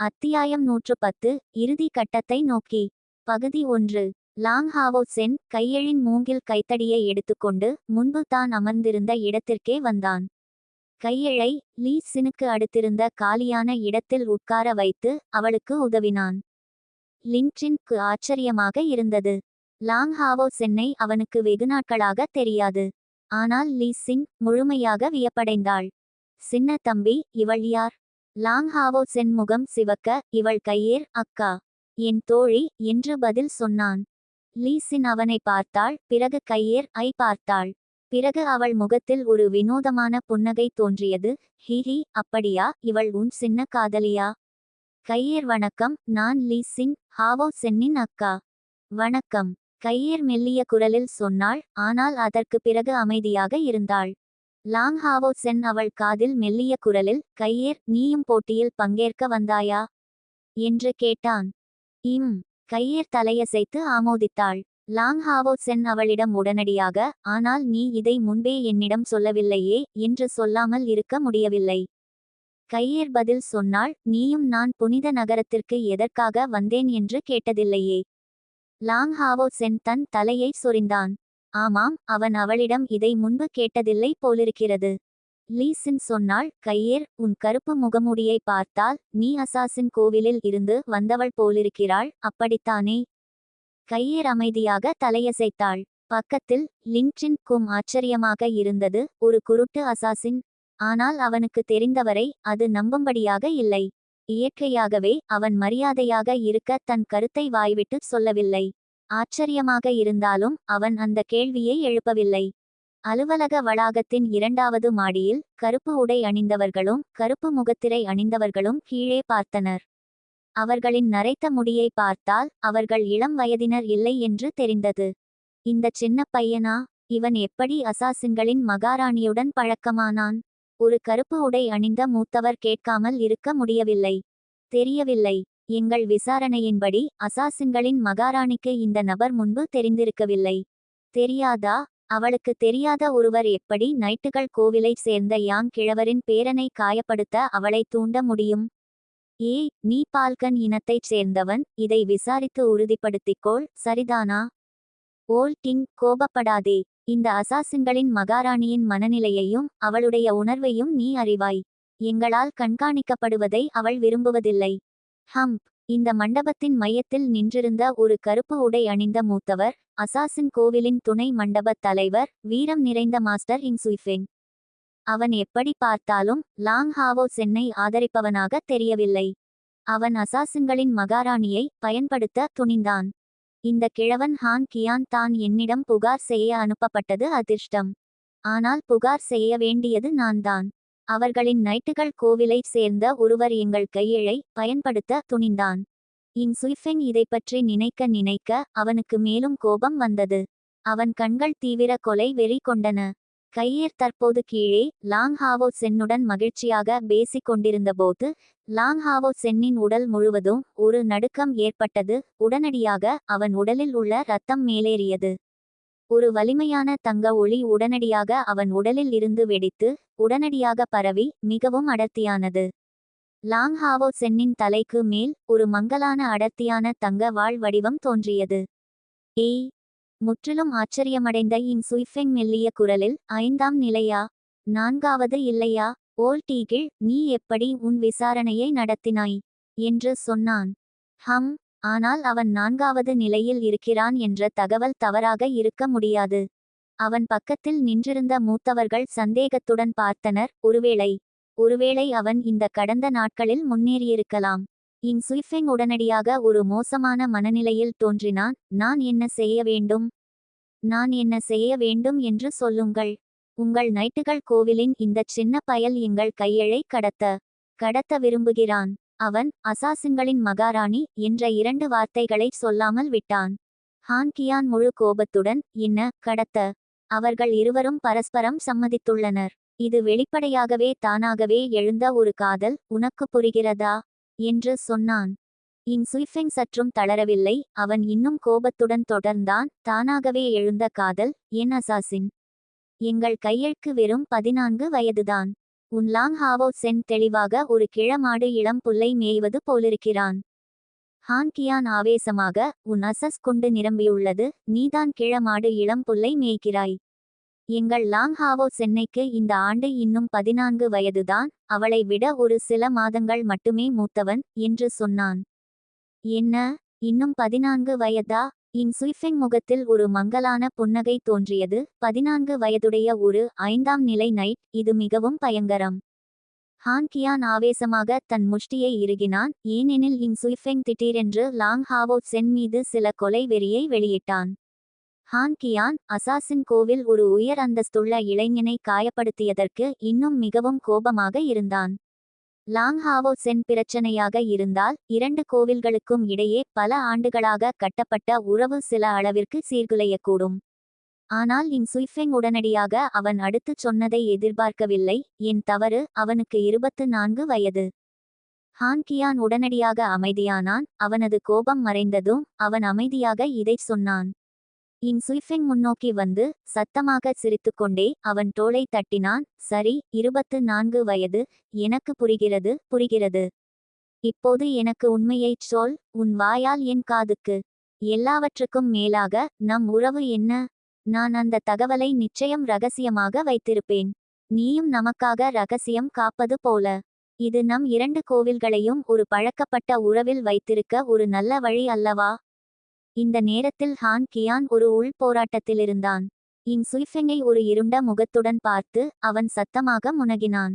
அத்தியாயம் நூற்று பத்து இறுதி கட்டத்தை நோக்கி. பகுதி ஒன்று. லாங் ஹாவோ சென் கையெழின் மூங்கில் கைத்தடியை எடுத்துக்கொண்டு முன்பு தான் அமர்ந்திருந்த இடத்திற்கே வந்தான். கையெழை லீ சினுக்கு அடுத்திருந்த காலியான இடத்தில் உட்கார வைத்து அவளுக்கு உதவினான். லின்ட்ரின்க்கு ஆச்சரியமாக இருந்தது. லாங் ஹாவோ சென்னை அவனுக்கு வெகுநாட்களாக தெரியாது. ஆனால் லீ சின் முழுமையாக வியப்படைந்தாள். சின்ன தம்பி இவள் யார்? லாங் ஹாவோ சென் முகம் சிவக்க இவள் கையேர் அக்கா என் தோழி என்று பதில் சொன்னான். லீசின் அவனை பார்த்தாள் பிறகு கையேர் ஐ பார்த்தாள். பிறகு அவள் முகத்தில் ஒரு வினோதமான புன்னகை தோன்றியது. ஹிஹி அப்படியா? இவள் உன் சின்ன காதலியா? கையேர் வணக்கம். நான் லீசின் ஹாவோ சென்னின் அக்கா. வணக்கம். கையேர் மெல்லிய குரலில் சொன்னாள் ஆனால் அதற்கு பிறகு அமைதியாக இருந்தாள். லாங் ஹாவோ சென் அவள் காதில் மெல்லிய குரலில் கையேர் நீயும் போட்டியில் பங்கேற்க வந்தாயா என்று கேட்டான். இம். கையேர் தலையசைத்து ஆமோதித்தாள். லாங் ஹாவோ சென் அவளிடம் உடனடியாக ஆனால் நீ இதை முன்பே என்னிடம் சொல்லவில்லையே என்று சொல்லாமல் இருக்க முடியவில்லை கையேர் பதில் சொன்னாள் நீயும் நான் புனித நகரத்திற்கு எதற்காக வந்தேன் என்று கேட்டதில்லையே லாங் ஹாவோ சென் தன் தலையை சொரிந்தான். ஆமாம் அவன் அவளிடம் இதை முன்பு கேட்டதில்லை போலிருக்கிறது. லீசின் சொன்னாள் கையேர் உன் கருப்பு முகமுடியை பார்த்தால் நீ அசாசின் கோவிலில் இருந்து வந்தவள் போலிருக்கிறாள் அப்படித்தானே? கையேர் அமைதியாக தலையசைத்தாள். பக்கத்தில் லின்ட்ரின் கும் ஆச்சரியமாக இருந்தது ஒரு குருட்டு அசாசின். ஆனால் அவனுக்கு தெரிந்தவரை அது நம்பும்படியாக இல்லை. இயற்கையாகவே அவன் மரியாதையாக இருக்க தன் கருத்தை வாய்விட்டு சொல்லவில்லை. ஆச்சரியமாக இருந்தாலும் அவன் அந்த கேள்வியை எழுப்பவில்லை. அலுவலக வளாகத்தின் இரண்டாவது மாடியில் கருப்பு உடை அணிந்தவர்களும் கருப்பு முகத்திரை அணிந்தவர்களும் கீழே பார்த்தனர். அவர்களின் நரைத்த முடியை பார்த்தால் அவர்கள் இளம் வயதினர் இல்லை என்று தெரிந்தது. இந்த சின்ன பையனா? இவன் எப்படி அசாசின்களின் மகாராணியுடன் பழக்கமானான்? ஒரு கருப்பு உடை அணிந்த மூத்தவர் கேட்காமல் இருக்க முடியவில்லை. தெரியவில்லை. எங்கள் விசாரணையின்படி அசாசின்களின் மகாராணிக்கு இந்த நபர் முன்பு தெரிந்திருக்கவில்லை. தெரியாதா? அவளுக்கு தெரியாத ஒருவர் எப்படி நைட்டுகள் கோவிலை சேர்ந்த யாங் கிழவரின் பேரனை காயப்படுத்த அவளை தூண்ட முடியும்? ஏ நீ பால்கன் இனத்தைச் சேர்ந்தவன் இதை விசாரித்து உறுதிப்படுத்திக்கோள் சரிதானா? ஓல் கிங் கோபப்படாதே. இந்த அசாசின்களின் மகாராணியின் மனநிலையையும் அவளுடைய உணர்வையும் நீ அறிவாய். எங்களால் கண்காணிக்கப்படுவதை அவள் விரும்புவதில்லை. ஹம்ப் இந்த மண்டபத்தின் மையத்தில் நின்றிருந்த ஒரு கருப்பு உடை அணிந்த மூத்தவர் அசாசின் கோவிலின் துணை மண்டபத் தலைவர் வீரம் நிறைந்த மாஸ்டர் இங்சுய்ஃபெங் அவன் எப்படி பார்த்தாலும் லாங் ஹாவோ சென்னை ஆதரிப்பவனாக தெரியவில்லை. அவன் அசாசின்களின் மகாராணியை பயன்படுத்த துணிந்தான். இந்த கிழவன் ஹான் கியான் தான் என்னிடம் புகார் செய்ய அனுப்பப்பட்டது அதிர்ஷ்டம். ஆனால் புகார் செய்ய வேண்டியது நான்தான். அவர்களின் நைட்டுகள் கோவிலைச் சேர்ந்த ஒருவர் எங்கள் கையெழை பயன்படுத்த துணிந்தான். இங் சுய்ஃபெங் இதைப்பற்றி பற்றி நினைக்க நினைக்க அவனுக்கு மேலும் கோபம் வந்தது. அவன் கண்கள் தீவிர கொலை வெறி கொண்டன. கையேர் தற்போது கீழே லாங் ஹாவோ சென்னுடன் மகிழ்ச்சியாக பேசிக் கொண்டிருந்தபோது லாங் ஹாவோ சென்னின் உடல் முழுவதும் ஒரு நடுக்கம் ஏற்பட்டது. உடனடியாக அவன் உடலில் உள்ள இரத்தம் மேலேறியது. ஒரு வலிமையான தங்க ஒளி உடனடியாக அவன் உடலில் இருந்து வெடித்து உடனடியாக பரவி மிகவும் அடர்த்தியானது. லாங் ஹாவோ சென்னின் தலைக்கு மேல் ஒரு மங்கலான அடர்த்தியான தங்க வாழ் வடிவம் தோன்றியது. ஏய் முற்றிலும் ஆச்சரியமடைந்த இங் சுய்ஃபெங் மெல்லிய குரலில் ஐந்தாம் நிலையா? நான்காவது இல்லையா? ஓல் டீகிள் நீ எப்படி உன் விசாரணையை நடத்தினாய்? என்று சொன்னான். ஹம்! ஆனால் அவன் நான்காவது நிலையில் இருக்கிறான் என்ற தகவல் தவறாக இருக்க முடியாது. அவன் பக்கத்தில் நின்றிருந்த மூத்தவர்கள் சந்தேகத்துடன் பார்த்தனர். ஒருவேளை ஒருவேளை அவன் இந்த கடந்த நாட்களில் முன்னேறியிருக்கலாம். இங் சுய்ஃபெங் உடனடியாக ஒரு மோசமான மனநிலையில் தோன்றினான். நான் என்ன செய்ய வேண்டும்? நான் என்ன செய்ய வேண்டும் என்று சொல்லுங்கள். உங்கள் நைட்டுகள் கோவிலின் இந்த சின்ன பயல் எங்கள் கையழை கடத்த கடத்த விரும்புகிறான். அவன் அசாசின்களின் மகாராணி என்ற இரண்டு வார்த்தைகளை சொல்லாமல் விட்டான். ஹான் கியான் முழு கோபத்துடன் என்ன கடத்த? அவர்கள் இருவரும் பரஸ்பரம் சம்மதித்துள்ளனர். இது வெளிப்படையாகவே தானாகவே எழுந்த ஒரு காதல் உனக்கு புரிகிறதா என்று சொன்னான். இன் சுய்ஃபெங் சற்றும் தளரவில்லை அவன் இன்னும் கோபத்துடன் தொடர்ந்தான் தானாகவே எழுந்த காதல் என் அசாசின். எங்கள் கையெழுக்கு வெறும் பதினான்கு வயதுதான். உன் லாங் ஹாவோ சென் தெளிவாக ஒரு கிழமாடு இளம் புல்லை மேய்வது போலிருக்கிறான். ஹான் கியான் ஆவேசமாக உன் அசஸ் கொண்டு நிரம்பியுள்ளது நீதான் கிழமாடு இளம் புல்லை மேய்க்கிறாய். எங்கள் லாங் ஹாவோ சென்னைக்கு இந்த ஆண்டு இன்னும் பதினான்கு வயதுதான் அவளை விட ஒரு சில மாதங்கள் மட்டுமே மூத்தவன் என்று சொன்னான். என்ன இன்னும் பதினான்கு வயதா? இன் சுய்ஃபெங் முகத்தில் ஒரு மங்கலான புன்னகை தோன்றியது. பதினான்கு வயதுடைய ஒரு ஐந்தாம் நிலை நைட் இது மிகவும் பயங்கரம். ஹான் கியான் ஆவேசமாக தன் முஷ்டியை இறுகினான். ஏனெனில் இங் சுய்ஃபெங் திடீரென்று லாங் ஹாவோ சென் மீது சில கொலை வெறியை வெளியிட்டான். ஹான் கியான் அசாசின் கோவில் ஒரு உயர் அந்தஸ்துள்ள இளைஞனை காயப்படுத்தியதற்கு இன்னும் மிகவும் கோபமாக இருந்தான். லாங் ஹாவோ சென் பிரச்சனையாக இருந்தால் இரண்டு கோவில்களுக்கும் இடையே பல ஆண்டுகளாக கட்டப்பட்ட உறவு சில அளவிற்கு சீர்குலையக்கூடும். ஆனால் இங் சுய்ஃபெங் உடனடியாக அவன் அடுத்துச் சொன்னதை எதிர்பார்க்கவில்லை. என் தவறு அவனுக்கு இருபத்து நான்கு வயது. ஹான் கியான் உடனடியாக அமைதியானான். அவனது கோபம் மறைந்ததும் அவன் அமைதியாக இதைச் சொன்னான். இன் சுய்ஃபெங் முன்னோக்கி வந்து சத்தமாக சிரித்துக்கொண்டே அவன் தோளை தட்டினான். சரி இருபத்து நான்கு வயது. எனக்கு புரிகிறது புரிகிறது. இப்போது எனக்கு உண்மையைச் சொல். உன் வாயால் என் காதுக்கு. எல்லாவற்றுக்கும் மேலாக நம் உறவு என்ன? நான் அந்த தகவலை நிச்சயம் ரகசியமாக வைத்திருப்பேன். நீயும் நமக்காக ரகசியம் காப்பது போல. இது நம் இரண்டு கோவில்களையும் ஒரு பழக்கப்பட்ட உறவில் வைத்திருக்க ஒரு நல்ல வழி அல்லவா? இந்த நேரத்தில் ஹான் கியான் ஒரு உள் போராட்டத்திலிருந்தான். இங் சுய்ஃபெங்கை ஒரு இருண்ட முகத்துடன் பார்த்து அவன் சத்தமாக முனகினான்.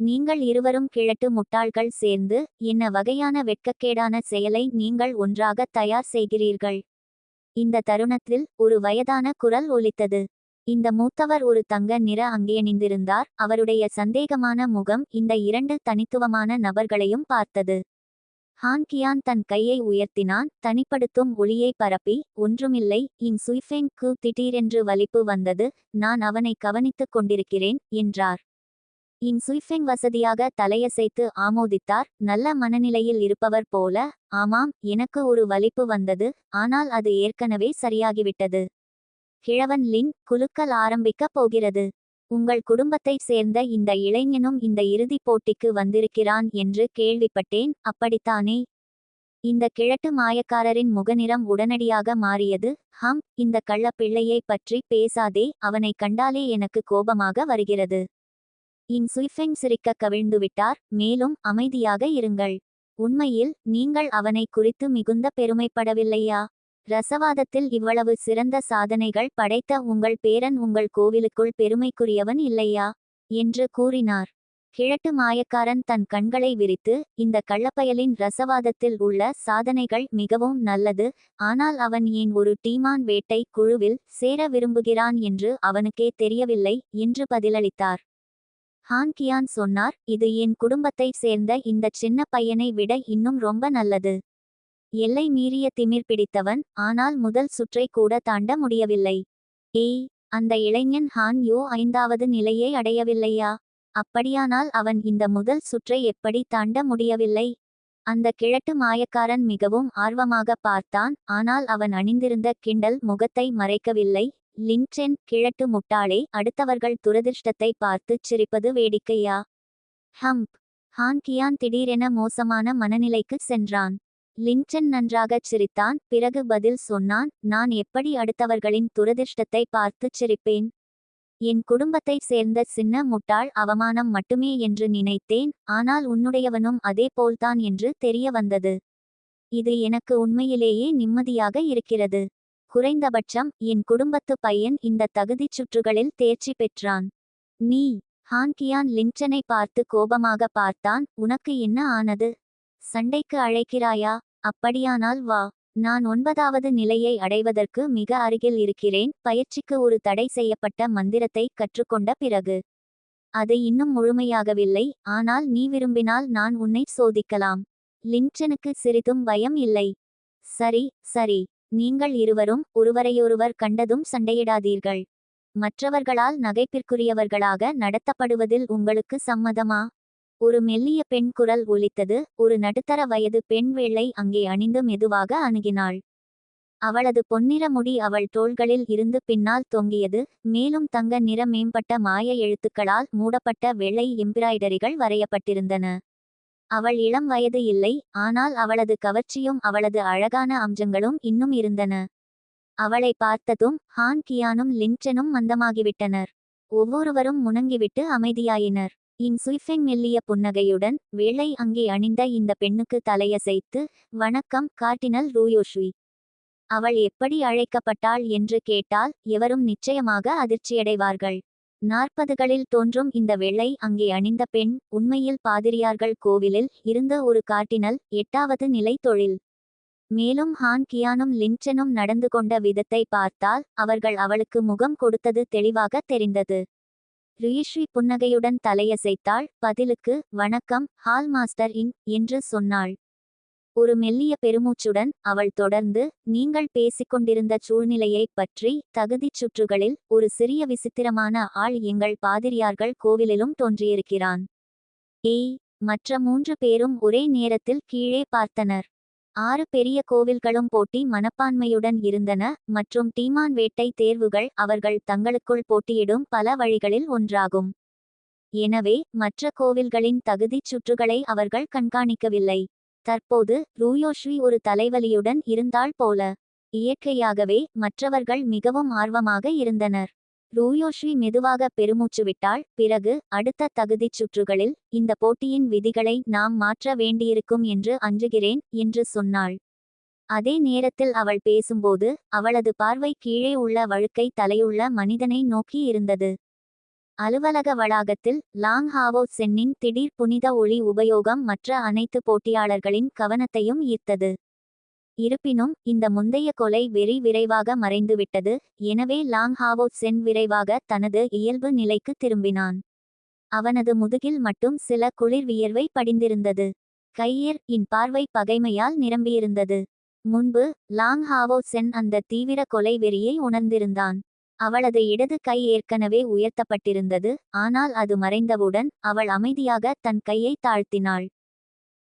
நீங்கள் இருவரும் கிழட்டு முட்டாள்கள் சேர்ந்து என்ன வகையான வெட்கக்கேடான செயலை நீங்கள் ஒன்றாக தயார் செய்கிறீர்கள்? இந்த தருணத்தில் ஒரு வயதான குரல் ஒலித்தது. இந்த மூத்தவர் ஒரு தங்க நிற அங்கேயணிந்திருந்தார். அவருடைய சந்தேகமான முகம் இந்த இரண்டு தனித்துவமான நபர்களையும் பார்த்தது. ஹான்கியான் தன் கையை உயர்த்தினான். தனிப்படுத்தும் ஒளியை பரப்பி ஒன்றுமில்லை இங் சுய்ஃபெங் கு திடீரென்று வலிப்பு வந்தது நான் அவனை கவனித்துக் கொண்டிருக்கிறேன் என்றார். இங் சுய்ஃபெங் வசதியாக தலையசைத்து ஆமோதித்தார். நல்ல மனநிலையில் இருப்பவர் போல ஆமாம் எனக்கு ஒரு வலிப்பு வந்தது ஆனால் அது ஏற்கனவே சரியாகிவிட்டது. கிழவன் லின் குலுக்கல் ஆரம்பிக்கப் போகிறது. உங்கள் குடும்பத்தைச் சேர்ந்த இந்த இளைஞனும் இந்த இறுதிப் போட்டிக்கு வந்திருக்கிறான் என்று கேள்விப்பட்டேன் அப்படித்தானே? இந்த கிழட்டு மாயக்காரரின் முகநிறம் உடனடியாக மாறியது ஹம் இந்த கள்ளப்பிள்ளையை பற்றி பேசாதே அவனை கண்டாலே எனக்கு கோபமாக வருகிறது. இன் சுய்ஃபெங் சிரிக்க கவிழ்ந்துவிட்டார் மேலும் அமைதியாக இருங்கள். உண்மையில் நீங்கள் அவனை குறித்து மிகுந்த பெருமைப்படவில்லையா? ரசவாதத்தில் இவ்வளவு சிறந்த சாதனைகள் படைத்த உங்கள் பேரன் உங்கள் கோவிலுக்குள் பெருமைக்குரியவன் இல்லையா? என்று கூறினார். கிழட்டு மாயக்காரன் தன் கண்களை விரித்து இந்த கள்ளப்பயலின் ரசவாதத்தில் உள்ள சாதனைகள் மிகவும் நல்லது ஆனால் அவன் ஏன் ஒரு டீமான் வேட்டை குழுவில் சேர விரும்புகிறான் என்று அவனுக்கே தெரியவில்லை என்று பதிலளித்தார். ஹான் கியான் சொன்னார் இது என் குடும்பத்தைச் சேர்ந்த இந்த சின்ன பையனை விட இன்னும் ரொம்ப நல்லது. எல்லை மீறிய திமிர் பிடித்தவன் ஆனால் முதல் சுற்றை கூட தாண்ட முடியவில்லை. ஏய் அந்த இளைஞன் ஹான் யோ ஐந்தாவது நிலையை அடையவில்லையா? அப்படியானால் அவன் இந்த முதல் சுற்றை எப்படி தாண்ட முடியவில்லை? அந்த கிழட்டு மாயக்காரன் மிகவும் ஆர்வமாக பார்த்தான் ஆனால் அவன் அணிந்திருந்த கிண்டல் முகத்தை மறைக்கவில்லை. லின்சென் கிழட்டு முட்டாளே அடுத்தவர்கள் துரதிர்ஷ்டத்தை பார்த்துச் சிரிப்பது வேடிக்கையா? ஹம்ப் ஹான் கியான் திடீரென மோசமான மனநிலைக்கு சென்றான். லிஞ்சன் நன்றாகச் சிரித்தான் பிறகு பதில் சொன்னான் நான் எப்படி அடுத்தவர்களின் துரதிர்ஷ்டத்தை பார்த்துச் சிரிப்பேன்? என் குடும்பத்தைச் சேர்ந்த சின்ன முட்டாள் அவமானம் மட்டுமே என்று நினைத்தேன் ஆனால் உன்னுடையவனும் அதே போல்தான் என்று தெரிய வந்தது. இது எனக்கு உண்மையிலேயே நிம்மதியாக இருக்கிறது. குறைந்தபட்சம் என் குடும்பத்து பையன் இந்த தகுதிச் சுற்றுகளில் தேர்ச்சி பெற்றான். நீ ஹான்கியான் லிஞ்சனை பார்த்து கோபமாக பார்த்தான் உனக்கு என்ன ஆனது? சண்டைக்கு அழைக்கிறாயா? அப்படியானால் வா நான் ஒன்பதாவது நிலையை அடைவதற்கு மிக அருகில் இருக்கிறேன் பயிற்சிக்கு ஒரு தடை செய்யப்பட்ட மந்திரத்தை கற்றுக்கொண்ட பிறகு. அது இன்னும் முழுமையாகவில்லை ஆனால் நீ விரும்பினால் நான் உன்னை சோதிக்கலாம். லிங்டனுக்கு சிறிதும் பயம் இல்லை. சரி சரி நீங்கள் இருவரும் ஒருவரையொருவர் கண்டதும் சண்டையிடாதீர்கள். மற்றவர்களால் நகைப்பிற்குரியவர்களாக நடத்தப்படுவதில் உங்களுக்கு சம்மதமா? ஒரு மெல்லிய பெண் குரல் ஒலித்தது. ஒரு நடுத்தர வயது பெண் வேளை அங்கே அணிந்து மெதுவாக அணுகினாள். அவளது பொன்னிற முடி அவள் தோள்களில் இருந்து பின்னால் தொங்கியது. மேலும் தங்க நிற மேம்பட்ட மாய எழுத்துக்களால் மூடப்பட்ட வெள்ளை எம்பிராய்டரிகள் வரையப்பட்டிருந்தன. அவள் இளம் வயது இல்லை ஆனால் அவளது கவர்ச்சியும் அவளது அழகான அம்சங்களும் இன்னும் இருந்தன. அவளை பார்த்ததும் ஹான் கியானும் லின்சனும் மந்தமாகிவிட்டனர். ஒவ்வொருவரும் முணங்கிவிட்டு அமைதியாயினர். இன் சுய்ஃபெங் மெல்லிய புன்னகையுடன் வெள்ளை அங்கே அணிந்த இந்த பெண்ணுக்கு தலையசைத்து வணக்கம் கார்டினல் ரூயோஷ்வி அவள் எப்படி அழைக்கப்பட்டாள் என்று கேட்டால் எவரும் நிச்சயமாக அதிர்ச்சியடைவார்கள். நாற்பதுகளில் தோன்றும் இந்த வெள்ளை அங்கே அணிந்த பெண் உண்மையில் பாதிரியார்கள் கோவிலில் இருந்த ஒரு கார்டினல் எட்டாவது நிலை தொழில். மேலும் ஹான் கியானும் லின்சனும் நடந்து கொண்ட விதத்தை பார்த்தால் அவர்கள் அவளுக்கு முகம் கொடுத்தது தெளிவாக தெரிந்தது. ரியிஷ்வி புன்னகையுடன் தலையசைத்தாள். பதிலுக்கு வணக்கம் ஹால் மாஸ்டர் இன் என்று சொன்னாள். ஒரு மெல்லிய பெருமூச்சுடன் அவள் தொடர்ந்து நீங்கள் பேசிக்கொண்டிருந்த சூழ்நிலையைப் பற்றி தகுதிச் சுற்றுகளில் ஒரு சிறிய விசித்திரமான ஆள் எங்கள் பாதிரியார்கள் கோவிலிலும் தோன்றியிருக்கிறான். ஏய்! மற்ற மூன்று பேரும் ஒரே நேரத்தில் கீழே பார்த்தனர். ஆறு பெரிய கோவில்களும் போட்டி மனப்பான்மையுடன் இருந்தன மற்றும் டீமான் வேட்டை தேர்வுகள் அவர்கள் தங்களுக்குள் போட்டியிடும் பல வழிகளில் ஒன்றாகும். எனவே மற்ற கோவில்களின் தகுதிச் சுற்றுகளை அவர்கள் கண்காணிக்கவில்லை. தற்போது ரூயோஷ்வி ஒரு தலைவலியுடன் இருந்தாள் போல. இயற்கையாகவே மற்றவர்கள் மிகவும் ஆர்வமாக இருந்தனர். ரூயோஸ்ரீ மெதுவாக பெருமூச்சு விட்டாள். பிறகு அடுத்த தகுதிச் சுற்றுகளில் இந்த போட்டியின் விதிகளை நாம் மாற்ற வேண்டியிருக்கும் என்று அஞ்சுகிறேன் என்று சொன்னாள். அதே நேரத்தில் அவள் பேசும்போது அவளது பார்வை கீழே உள்ள வழுக்கை தலையுள்ள மனிதனை நோக்கி இருந்தது. அலுவலக வளாகத்தில் லாங் ஹாவோ சென்னின் திடீர் புனித ஒளி உபயோகம் மற்ற அனைத்து போட்டியாளர்களின் கவனத்தையும் ஈர்த்தது. இருப்பினும் இந்த முந்தைய கொலை வெறி விரைவாக மறைந்துவிட்டது. எனவே லாங் ஹாவோ சென் விரைவாக தனது இயல்பு நிலைக்கு திரும்பினான். அவனது முதுகில் மட்டும் சில குளிர் வியர்வை படிந்திருந்தது. கையர் இன் பார்வை பகைமையால் நிரம்பியிருந்தது. முன்பு லாங் ஹாவோ சென் அந்த தீவிர கொலை வெறியை உணர்ந்திருந்தான். அவளது இடது கை ஏற்கனவே உயர்த்தப்பட்டிருந்தது. ஆனால் அது மறைந்தவுடன் அவள் அமைதியாக தன் கையை தாழ்த்தினாள்.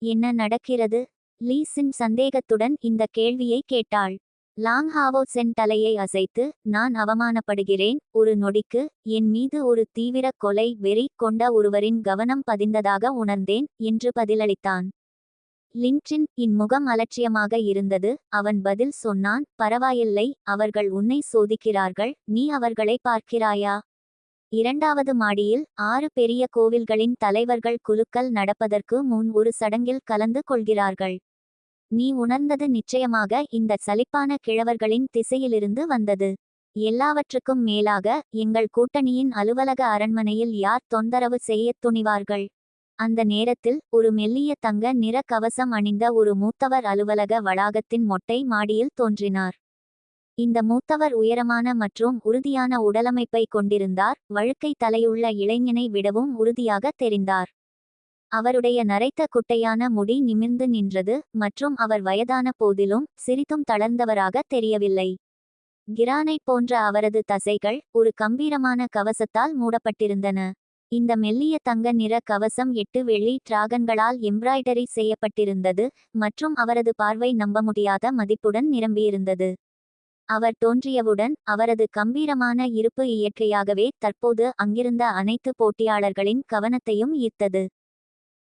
என்ன நடக்கிறது? லீசின் சந்தேகத்துடன் இந்த கேள்வியை கேட்டாள். லாங் ஹாவோ சென் தலையை அசைத்து நான் அவமானப்படுகிறேன் ஒரு நொடிக்கு என் மீது ஒரு தீவிர கொலை வெறி கொண்ட ஒருவரின் கவனம் பதிந்ததாக உணர்ந்தேன் என்று பதிலளித்தான். லின்ச்சின் இன் முகம் அலட்சியமாக இருந்தது அவன் பதில் சொன்னான் பரவாயில்லை அவர்கள் உன்னை சோதிக்கிறார்கள் நீ அவர்களை பார்க்கிறாயா? இரண்டாவது மாடியில் ஆறு பெரிய கோவில்களின் தலைவர்கள் குலுக்கல் நடப்பதற்கு முன் ஒரு சடங்கில் கலந்து கொள்கிறார்கள். நீ உணர்ந்தது நிச்சயமாக இந்த சலிப்பான கிழவர்களின் திசையிலிருந்து வந்தது. எல்லாவற்றுக்கும் மேலாக எங்கள் கூட்டணியின் அலுவலக அரண்மனையில் யார் தொந்தரவு செய்யத் துணிவார்கள்? அந்த நேரத்தில் ஒரு மெல்லிய தங்க நிற கவசம் அணிந்த ஒரு மூத்தவர் அலுவலக வளாகத்தின் மொட்டை மாடியில் தோன்றினார். இந்த மூத்தவர் உயரமான மற்றும் உறுதியான உடலமைப்பை கொண்டிருந்தார் வழுக்கை தலையுள்ள இளைஞனை விடவும் உறுதியாக தெரிந்தார். அவருடைய நரைத்த குட்டையான முடி நிமிர்ந்து நின்றது மற்றும் அவர் வயதான போதிலும் சிரித்தும் தளர்ந்தவராக தெரியவில்லை. கிரானை போன்ற அவரது தசைகள் ஒரு கம்பீரமான கவசத்தால் மூடப்பட்டிருந்தன. இந்த மெல்லிய தங்க நிற கவசம் எட்டு வெள்ளி டிராகன்களால் எம்ப்ராய்டரி செய்யப்பட்டிருந்தது மற்றும் அவரது பார்வை நம்ப முடியாத மதிப்புடன் நிரம்பியிருந்தது. அவர் தோன்றியவுடன் அவரது கம்பீரமான இருப்பு இயற்கையாகவே தற்போது அங்கிருந்த அனைத்து போட்டியாளர்களின் கவனத்தையும் ஈர்த்தது.